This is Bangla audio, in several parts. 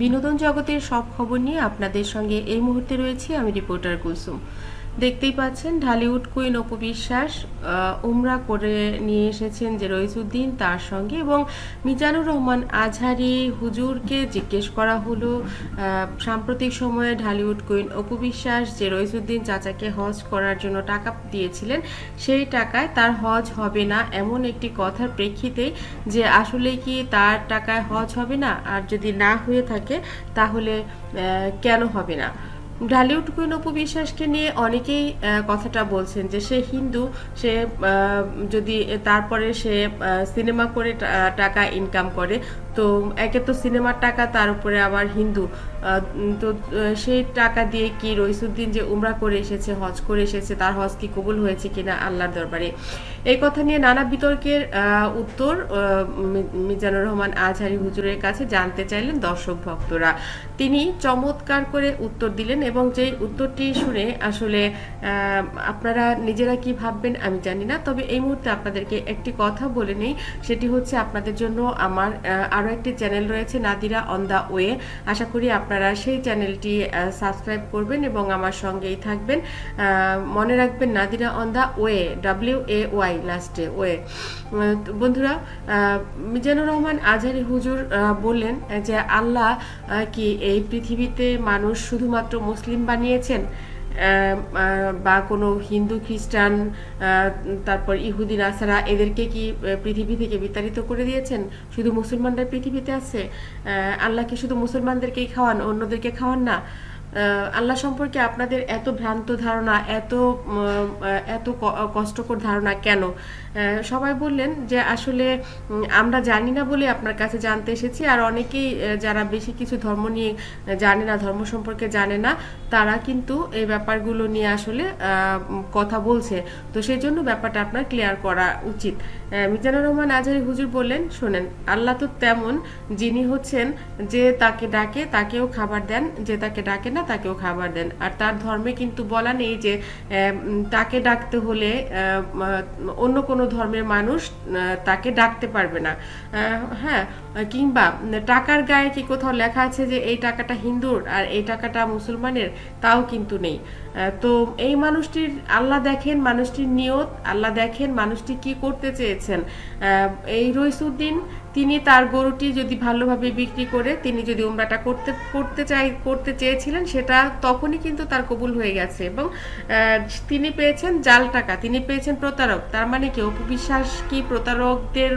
বিনোদন জগতের সব খবর নিয়ে আপনাদের সঙ্গে এই মুহূর্তে রয়েছি। আমি রিপোর্টার কুসুম দেখতেই পাচ্ছেন, ঢালিউড কুইন অপু বিশ্বাস উমরা করে নিয়ে এসেছেন যে রইসুদ্দিন তার সঙ্গে এবং মিজানুর রহমান আজহারি হুজুরকে জিজ্ঞেস করা হলো সাম্প্রতিক সময়ে ঢালিউড কুইন অপু বিশ্বাস যে রইসুদ্দিন চাচাকে হজ করার জন্য টাকা দিয়েছিলেন, সেই টাকায় তার হজ হবে না এমন একটি কথার প্রেক্ষিতে যে আসলে কি তার টাকায় হজ হবে না? আর যদি না হয়ে থাকে, তাহলে কেন হবে না? ঢালিউড কুইন অপু বিশ্বাসকে নিয়ে অনেকেই কথাটা বলছেন যে সে হিন্দু, সে যদি তারপরে সে সিনেমা করে টাকা ইনকাম করে তো একে তো সিনেমার টাকা, তার উপরে আবার হিন্দু। তো সেই টাকা দিয়ে কি রইসুদ্দিন যে উমরা করে এসেছে, হজ করে এসেছে, তার হজ কি কবুল হয়েছে কিনা আল্লাহর দরবারে? এই কথা নিয়ে নানা বিতর্কের উত্তর মিজানুর রহমান আজহারি হুজুরের কাছে জানতে চাইলেন দর্শক ভক্তরা। তিনি চমৎকার করে উত্তর দিলেন এবং যেই উত্তরটি শুনে আসলে আপনারা নিজেরা কি ভাববেন আমি জানি না, তবে এই মুহূর্তে আপনাদেরকে একটি কথা বলে নেই। সেটি হচ্ছে আপনাদের জন্য আমার আরও একটি চ্যানেল রয়েছে নাদিরা অন দ্য ওয়ে আশা করি আপনারা সেই চ্যানেলটি সাবস্ক্রাইব করবেন এবং আমার সঙ্গেই থাকবেন। মনে রাখবেন Nadira on the way W A Y লাস্টে ওয়ে বন্ধুরা মিজানুর রহমান আজহারি হুজুর বললেন যে আল্লাহ কি এই পৃথিবীতে মানুষ শুধুমাত্র মুসলিম বানিয়েছেন? বা কোনো হিন্দু, খ্রিস্টান তারপর ইহুদি, নাসারা, এদেরকে কি পৃথিবী থেকে বিতাড়িত করে দিয়েছেন? শুধু মুসলমানরা পৃথিবীতে আছে? আল্লাহকে শুধু মুসলমানদেরকেই খাওয়ান, অন্যদেরকে খাওয়ান না? আল্লাহ সম্পর্কে আপনাদের এত ভ্রান্ত ধারণা, এত এত কষ্টকর ধারণা কেন? সবাই বললেন যে আসলে আমরা জানি না বলে আপনার কাছে জানতে এসেছি, আর অনেকেই যারা বেশি কিছু ধর্ম নিয়ে জানে না, ধর্ম সম্পর্কে জানে না, তারা কিন্তু এই ব্যাপারগুলো নিয়ে আসলে কথা বলছে। তো সেই জন্য ব্যাপারটা আপনার ক্লিয়ার করা উচিত। মিজানুর রহমান আজহারি হুজুর বললেন, শোনেন, আল্লাহ তো তেমন যিনি হচ্ছেন যে তাকে ডাকে, তাকেও খাবার দেন, যে তাকে ডাকে না তাকেও খাবার দেন। আর তার ধর্মে কিন্তু বলা নেই যে তাকে ডাকতে হলে অন্য কোনো ধর্মের মানুষ তাকে ডাকতে পারবে না। হ্যাঁ কিংবা টাকার গায়ে কি কোথাও লেখা আছে যে, এই টাকাটা হিন্দুর আর এই টাকাটা মুসলমানের? তাও কিন্তু নেই। তো এই মানুষটির, আল্লাহ দেখেন মানুষটির নিয়ত, আল্লাহ দেখেন মানুষটি কি করতে চেয়েছেন। এই রইসুদ্দিন তিনি তার গরুটি যদি ভালোভাবে বিক্রি করে তিনি যদি উমরাটা করতে করতে চাই, করতে চেয়েছিলেন, সেটা তখনই কিন্তু তার কবুল হয়ে গেছে এবং তিনি পেয়েছেন জাল টাকা, তিনি পেয়েছেন প্রতারক। তার মানে কি, অপবিশ্বাস কি প্রতারকদের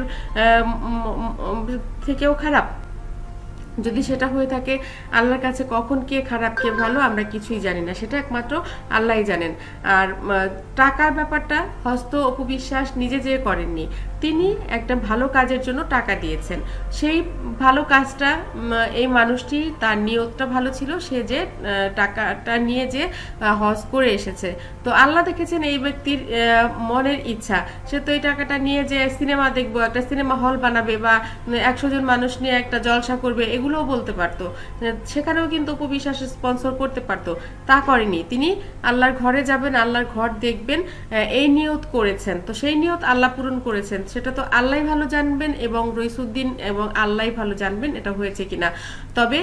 থেকেও খারাপ? যদি সেটা হয়ে থাকে, আল্লাহর কাছে কখন কে খারাপ, কে ভালো, আমরা কিছুই জানি না। সেটা একমাত্র আল্লাহই জানেন। আর টাকার ব্যাপারটা হস্ত অপবিশ্বাস নিজে যে করেননি, তিনি একটা ভালো কাজের জন্য টাকা দিয়েছেন। সেই ভালো কাজটা এই মানুষটি তার নিয়তটা ভালো ছিল, সে যে টাকাটা নিয়ে যে হজ করে এসেছে। তো আল্লাহ দেখেছেন এই ব্যক্তির মনের ইচ্ছা। সে তো এই টাকাটা নিয়ে যে সিনেমা দেখব, একটা সিনেমা হল বানাবে বা একশো জন মানুষ নিয়ে একটা জলসা করবে এগুলোও বলতে পারতো। সেখানেও কিন্তু উপবিশ্বাস স্পন্সর করতে পারতো। তা করেনি। তিনি আল্লাহর ঘরে যাবেন, আল্লাহর ঘর দেখবেন এই নিয়ত করেছেন। তো সেই নিয়ত আল্লাহ পূরণ করেছেন। সেটা তো আল্লাহ ভালো জানবেন এবং রইসুদ্দিন এবং আল্লাহ ভালো জানবেন এটা হয়েছে কিনা। তবে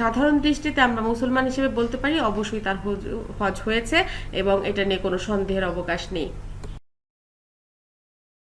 সাধারণ দৃষ্টিতে আমরা মুসলমান হিসেবে বলতে পারি, অবশ্যই তার হজ হয়েছে এবং এটা নিয়ে কোনো সন্দেহের অবকাশ নেই।